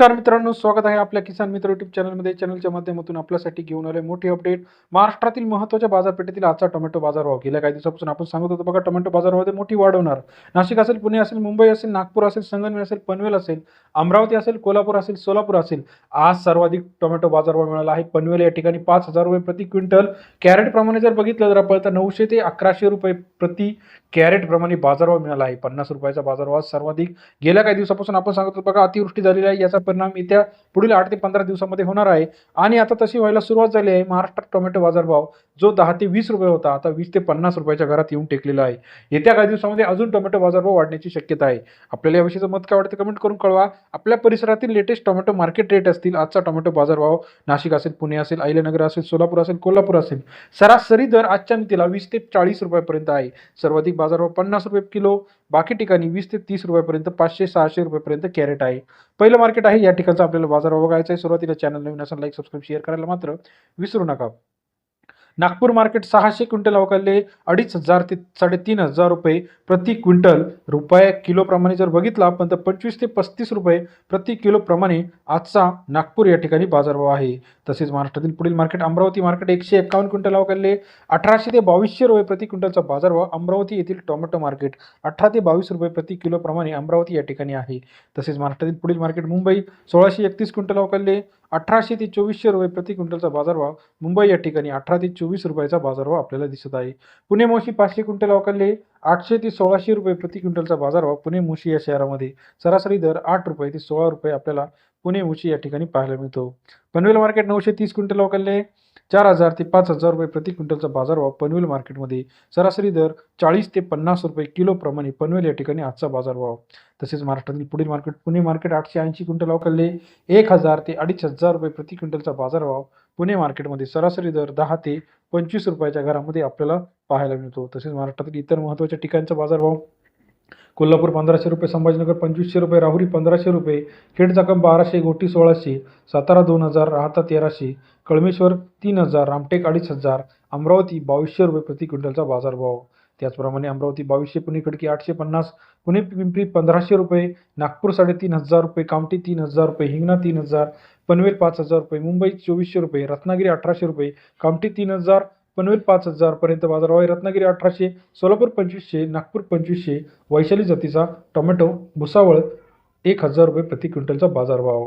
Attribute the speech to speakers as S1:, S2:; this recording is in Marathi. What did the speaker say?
S1: नमस्कार मित्रांनो स्वागत आहे आपल्या किसान मित्र युट्यूब चॅनलमध्ये चॅनलच्या माध्यमातून आपल्यासाठी घेऊन आले मोठी अपडेट महाराष्ट्रातील महत्त्वाच्या बाजारपेठेतील आजचा टोमॅटो बाजारभाव. गेल्या काही दिवसापासून आपण सांगत होतो बघा टोमॅटो बाजारभावामध्ये मोठी वाढ होणार. नाशिक असेल पुणे असेल मुंबई असेल नागपूर असेल संगमनेर असेल पनवेल असेल अमरावती असेल कोल्हापूर असेल सोलापूर असेल आज सर्वाधिक टोमॅटो बाजारभाव मिळाला आहे. पनवेल या ठिकाणी पाच हजार रुपये प्रति क्विंटल. कॅरेटप्रमाणे जर बघितलं जर आपण तर नऊशे ते अकराशे रुपये प्रति कॅरेटप्रमाणे बाजारभाव मिळाला आहे. पन्नास रुपयाचा बाजारभाव सर्वाधिक. गेल्या काही दिवसापासून आपण सांगत होतो बघा अतिवृष्टी झालेली आहे. याचा परिणाम येत्या पुढील आठ ते पंधरा दिवसामध्ये होणार आहे. आणि आता तशी व्हायला सुरुवात झाली आहे. महाराष्ट्रात टोमॅटो बाजारभाव जो दहा ते वीस रुपये होता आता वीस ते पन्नास रुपयाच्या घरात येऊन टेकलेला आहे. येत्या काही दिवसामध्ये अजून टोमॅटो बाजारभाव वाढण्याची शक्यता आहे. आपल्याला याविषयीचं मत काय वाटतं कमेंट करून कळवा. आपल्या परिसरातील लेटेस्ट टोमॅटो मार्केट रेट असतील आजचा टोमॅटो बाजारभाव नाशिक असेल पुणे असेल अहिल्यानगर असेल सोलापूर असेल कोल्हापूर असेल सरासरी दर आजच्या मितीला वीस ते चाळीस रुपयापर्यंत आहे. सर्वाधिक बाजारभाव पन्नास रुपये किलो बाकी ठिकाणी वीस ते तीस रुपयापर्यंत पाचशे सहाशे रुपयापर्यंत कॅरेट आहे. पहिलं मार्केट आहे या ठिकाणचा आपल्याला बाजारभाव बघायचा आहे. सुरुवातीला चॅनल नवीन असेल लाईक सबस्क्राईब शेअर करायला मात्र विसरू नका. नागपूर मार्केट सहाशे क्विंटल अवकाले अडीच हजार ते साडेतीन हजार रुपये प्रति क्विंटल. रुपये किलोप्रमाणे जर बघितला आपण तर पंचवीस ते पस्तीस रुपये प्रति किलोप्रमाणे आजचा नागपूर या ठिकाणी बाजारभाव आहे. तसेच महाराष्ट्रातील पुढील मार्केट अमरावती मार्केट एकशे एक्कावन्न क्विंटल अवकाले अठराशे ते बावीसशे रुपये प्रति क्विंटलचा बाजारभाव अमरावती येथील टोमॅटो मार्केट अठरा ते बावीस रुपये प्रति किलोप्रमाणे अमरावती या ठिकाणी आहे. तसेच महाराष्ट्रातील पुढील मार्केट मुंबई सोळाशे एकतीस क्विंटल अवकाले अठराशे ते चोवीसशे रुपये प्रति क्विंटलचा बाजारभाव मुंबई या ठिकाणी अठरा ते चोवीस रुपयाचा बाजारभाव आपल्याला दिसत आहे. पुणे मोशी पाचशे क्विंटल अवकाले आठशे ते सोळाशे रुपये प्रति क्विंटलचा बाजारभाव पुणे मुशी या शहरामध्ये. सरासरी दर आठ रुपये ते सोळा रुपये आपल्याला पुणे मुशी या ठिकाणी पाहायला मिळतो. पनवेल मार्केट नऊशे तीस क्विंटल अवकाले चार हजार ते पाच हजार रुपये प्रति क्विंटलचा बाजारभाव पनवेल मार्केटमध्ये. सरासरी दर चाळीस ते पन्नास रुपये किलोप्रमाणे पनवेल या ठिकाणी आजचा बाजारभाव. तसेच महाराष्ट्रातील पुढील मार्केट पुणे मार्केट आठशे ऐंशी क्विंटल अवकाले एक हजार ते अडीच हजार रुपये प्रति क्विंटलचा बाजारभाव पुणे मार्केटमध्ये सरासरी दर दहा ते पंचवीस रुपयाच्या घरामध्ये आपल्याला पाहायला मिळतो. तसेच महाराष्ट्रातील इतर महत्त्वाच्या ठिकाणचा बाजारभाव कोल्हापूर पंधराशे रुपये संभाजीनगर पंचवीसशे रुपये राहुरी पंधराशे रुपये खेड चाकण बाराशे गोटी सोळाशे सातारा दोन हजार राहता तेराशे कळमेश्वर तीन हजार रामटेक अडीच हजार अमरावती बावीसशे रुपये प्रति क्विंटलचा बाजारभाव. त्याचप्रमाणे अमरावती बावीसशे पुणे खडकी आठशे पन्नास पुणे पिंपरी पंधराशे रुपये नागपूर साडेतीन हजार रुपये कामठी तीन हजार रुपये हिंगणा तीन हजार पनवेल पाच हजार रुपये मुंबई चोवीसशे रुपये रत्नागिरी अठराशे रुपये कामठी तीन हजार पनवेल पाच हजारपर्यंत बाजारभाव आहे. रत्नागिरी अठराशे सोलापूर पंचवीसशे नागपूर पंचवीसशे वैशाली जातीचा टोमॅटो भुसावळ एक हजार रुपये प्रति क्विंटलचा बाजारभाव